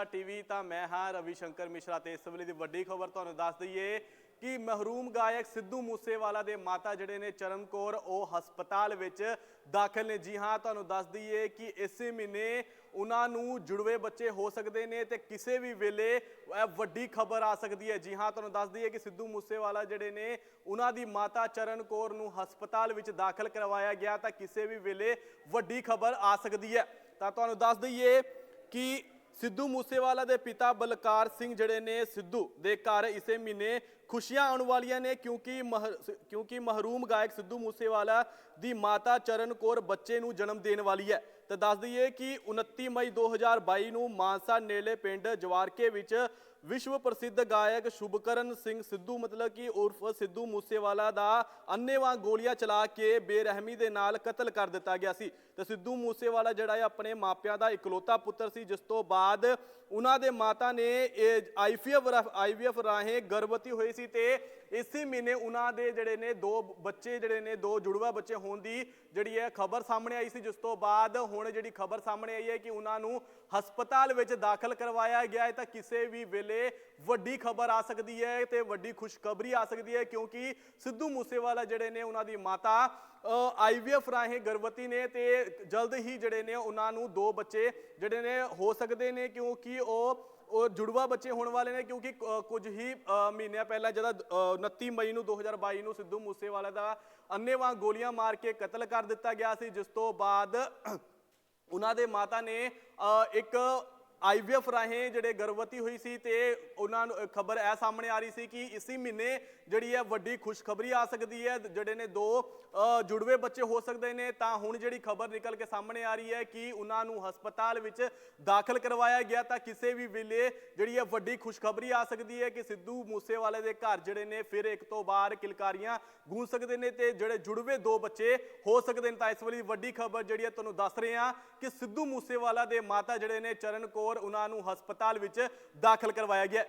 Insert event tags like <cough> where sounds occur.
India TV ਤਾਂ ਮੈਂ ਹਾਂ ਰਵੀ ਸ਼ੰਕਰ ਮਿਸ਼ਰਾ ਤੇ ਇਸ ਵੇਲੇ ਦੀ ਵੱਡੀ ਖਬਰ ਤੁਹਾਨੂੰ ਦੱਸ ਦਈਏ ਕਿ ਮਹਿਰੂਮ ਗਾਇਕ ਸਿੱਧੂ ਮੂਸੇਵਾਲਾ ਦੇ ਮਾਤਾ ਜਿਹੜੇ ਨੇ ਚਰਨ ਕੌਰ, ਉਹ ਹਸਪਤਾਲ ਵਿੱਚ ਦਾਖਲ ਨੇ। ਜੀ ਹਾਂ, ਤੁਹਾਨੂੰ ਦੱਸ ਦਈਏ ਕਿ ਇਸੇ ਮਹੀਨੇ ਉਹਨਾਂ ਨੂੰ ਜੁੜਵੇ ਬੱਚੇ ਹੋ ਸਕਦੇ ਨੇ ਤੇ ਕਿਸੇ ਵੀ ਵੇਲੇ ਇਹ ਵੱਡੀ ਖਬਰ ਆ ਸਕਦੀ ਹੈ। ਜੀ ਹਾਂ, ਤੁਹਾਨੂੰ ਦੱਸ ਦਈਏ ਕਿ ਸਿੱਧੂ ਮੂਸੇਵਾਲਾ ਜਿਹੜੇ ਨੇ, ਉਹਨਾਂ ਦੀ ਮਾਤਾ ਚਰਨ ਕੌਰ ਨੂੰ ਹਸਪਤਾਲ ਵਿੱਚ ਦਾਖਲ ਕਰਵਾਇਆ ਗਿਆ ਤਾਂ ਕਿਸੇ ਵੀ ਵੇਲੇ ਵੱਡੀ ਖਬਰ ਆ ਸਕਦੀ ਹੈ। ਤਾਂ ਤੁਹਾਨੂੰ ਦੱਸ ਦਈਏ ਕਿ ਸਿੱਧੂ ਮੂਸੇਵਾਲਾ ਦੇ ਪਿਤਾ ਬਲਕਾਰ ਸਿੰਘ ਜਿਹੜੇ ਨੇ ਸਿੱਧੂ ਦੇ ਘਰ ਇਸੇ ਮਹੀਨੇ ਖੁਸ਼ੀਆਂ ਆਉਣ ਵਾਲੀਆਂ ਨੇ ਕਿਉਂਕਿ ਮਹ- ਕਿਉਂਕਿ ਮਹਰੂਮ ਗਾਇਕ ਸਿੱਧੂ ਮੂਸੇਵਾਲਾ ਦੀ ਮਾਤਾ ਚਰਨ ਕੌਰ ਬੱਚੇ ਨੂੰ ਜਨਮ ਦੇਣ ਵਾਲੀ ਹੈ। ਤਾਂ ਦੱਸ ਦਈਏ ਕਿ 29 ਮਈ 2022 ਨੂੰ ਮਾਨਸਾ ਨੇੜੇ ਪਿੰਡ ਜਵਾਰਕੇ ਵਿੱਚ ਵਿਸ਼ਵ ਪ੍ਰਸਿੱਧ ਗਾਇਕ ਸ਼ੁਭਕਰਨ ਸਿੰਘ ਸਿੱਧੂ, ਮਤਲਬ ਕਿ ਉਰਫ ਸਿੱਧੂ ਮੂਸੇਵਾਲਾ ਦਾ ਅੰਨੇਵਾਹ ਗੋਲੀਆਂ ਚਲਾ ਕੇ ਬੇਰਹਿਮੀ ਦੇ ਨਾਲ ਕਤਲ ਕਰ ਦਿੱਤਾ ਗਿਆ ਸੀ। ਤੇ ਸਿੱਧੂ ਮੂਸੇਵਾਲਾ ਜਿਹੜਾ ਹੈ, ਆਪਣੇ ਮਾਪਿਆਂ ਦਾ ਇਕਲੌਤਾ ਪੁੱਤਰ ਸੀ, ਜਿਸ ਤੋਂ ਬਾਅਦ ਉਹਨਾਂ ਦੇ ਮਾਤਾ ਨੇ ਆਈਵੀਐਫ ਆਈਵੀਐਫ ਰਾਹੀਂ ਗਰਭਵਤੀ ਹੋਈ ਸੀ। ਤੇ ਇਸੇ ਮਹੀਨੇ ਉਹਨਾਂ ਦੇ ਜਿਹੜੇ ਨੇ ਦੋ ਬੱਚੇ ਜਿਹੜੇ ਨੇ, ਦੋ ਜੁੜਵਾ ਬੱਚੇ ਹੋਣ ਦੀ ਜਿਹੜੀ ਹੈ ਖਬਰ ਸਾਹਮਣੇ ਆਈ ਸੀ, ਜਿਸ ਤੋਂ ਬਾਅਦ ਹੁਣ ਜਿਹੜੀ ਖਬਰ ਸਾਹਮਣੇ ਆਈ ਹੈ ਕਿ ਉਹਨਾਂ ਨੂੰ ਹਸਪਤਾਲ ਵਿੱਚ ਦਾਖਲ ਕਰਵਾਇਆ ਗਿਆ ਹੈ, ਤਾਂ ਕਿਸੇ ਵੀ ਵੇਲੇ ਵੱਡੀ ਖਬਰ ਆ ਸਕਦੀ ਹੈ ਤੇ ਵੱਡੀ ਖੁਸ਼ਖਬਰੀ ਆ ਸਕਦੀ ਹੈ, ਕਿਉਂਕਿ ਸਿੱਧੂ ਮੂਸੇਵਾਲਾ ਜਿਹੜੇ ਨੇ ਉਹਨਾਂ ਦੀ ਮਾਤਾ ਆਈਵੀਐਫ ਰਾਹੀਂ ਗਰਭਵਤੀ ਨੇ ਤੇ ਜਲਦ ਹੀ ਜਿਹੜੇ ਨੇ ਉਹਨਾਂ ਨੂੰ ਦੋ ਬੱਚੇ ਜਿਹੜੇ ਨੇ ਹੋ ਸਕਦੇ ਨੇ, ਕਿਉਂਕਿ ਉਹ ਉਹ ਜੁੜਵਾ ਬੱਚੇ ਹੋਣ ਵਾਲੇ ਨੇ ਕਿਉਂਕਿ ਅ, ਕੁਝ ਹੀ ਅ, ਮਹੀਨਿਆਂ ਪਹਿਲਾਂ ਜਦੋਂ ਅ, 29 ਮਈ ਨੂੰ 2022 ਨੂੰ ਸਿੱਧੂ ਮੂਸੇਵਾਲਾ ਦਾ ਅੰਨੇਵਾਹ ਗੋਲੀਆਂ ਮਾਰ ਕੇ ਕਤਲ ਕਰ ਦਿੱਤਾ ਗਿਆ ਸੀ ਜਿਸ ਤੋਂ ਬਾਅਦ <clears throat> ਉਹਨਾਂ ਦੇ ਮਾਤਾ ਨੇ ਅ, ਇੱਕ ਆਈਵੀਐਫ ਰਾਹੀਂ ਜਿਹੜੇ ਗਰਭਵਤੀ ਹੋਈ ਸੀ ਤੇ ਉਹਨਾਂ ਨੂੰ ਖਬਰ ਇਹ ਸਾਹਮਣੇ ਆ ਰਹੀ ਸੀ ਕਿ ਇਸੇ ਮਹੀਨੇ ਜਿਹੜੀ ਹੈ ਵੱਡੀ ਖੁਸ਼ਖਬਰੀ ਆ ਸਕਦੀ ਹੈ ਜਿਹੜੇ ਨੇ ਦੋ ਜੁੜਵੇ ਬੱਚੇ ਹੋ ਸਕਦੇ ਨੇ, ਤਾਂ ਹੁਣ ਜਿਹੜੀ ਖਬਰ ਨਿਕਲ ਕੇ ਸਾਹਮਣੇ ਆ ਰਹੀ ਹੈ ਕਿ ਉਹਨਾਂ ਨੂੰ ਹਸਪਤਾਲ ਵਿੱਚ ਦਾਖਲ ਕਰਵਾਇਆ ਗਿਆ ਤਾਂ ਕਿਸੇ ਵੀ ਵੇਲੇ ਜਿਹੜੀ ਹੈ ਵੱਡੀ ਖੁਸ਼ਖਬਰੀ ਆ ਸਕਦੀ ਹੈ ਕਿ ਸਿੱਧੂ ਮੂਸੇਵਾਲੇ ਦੇ ਘਰ ਜਿਹੜੇ ਨੇ ਫਿਰ ਇੱਕ ਤੋਂ ਬਾਹਰ ਕਿਲਕਾਰੀਆਂ ਗੂੰਜ ਸਕਦੇ ਨੇ ਤੇ ਜਿਹੜੇ ਜੁੜਵੇ ਦੋ ਬੱਚੇ ਹੋ ਸਕਦੇ ਨੇ, ਤਾਂ ਇਸ ਵੇਲੇ ਵੱਡੀ ਖਬਰ ਜਿਹੜੀ ਹੈ ਤੁਹਾਨੂੰ ਦੱਸ ਰਹੇ ਹਾਂ। ਕਿ ਸਿੱਧੂ ਮੂਸੇਵਾਲਾ ਦੇ ਮਾਤਾ ਜਿਹੜੇ ਨੇ ਚਰਨ ਕੌਰ, ਉਹਨਾਂ ਨੂੰ ਹਸਪਤਾਲ ਵਿੱਚ ਦਾਖਲ ਕਰਵਾਇਆ ਗਿਆ।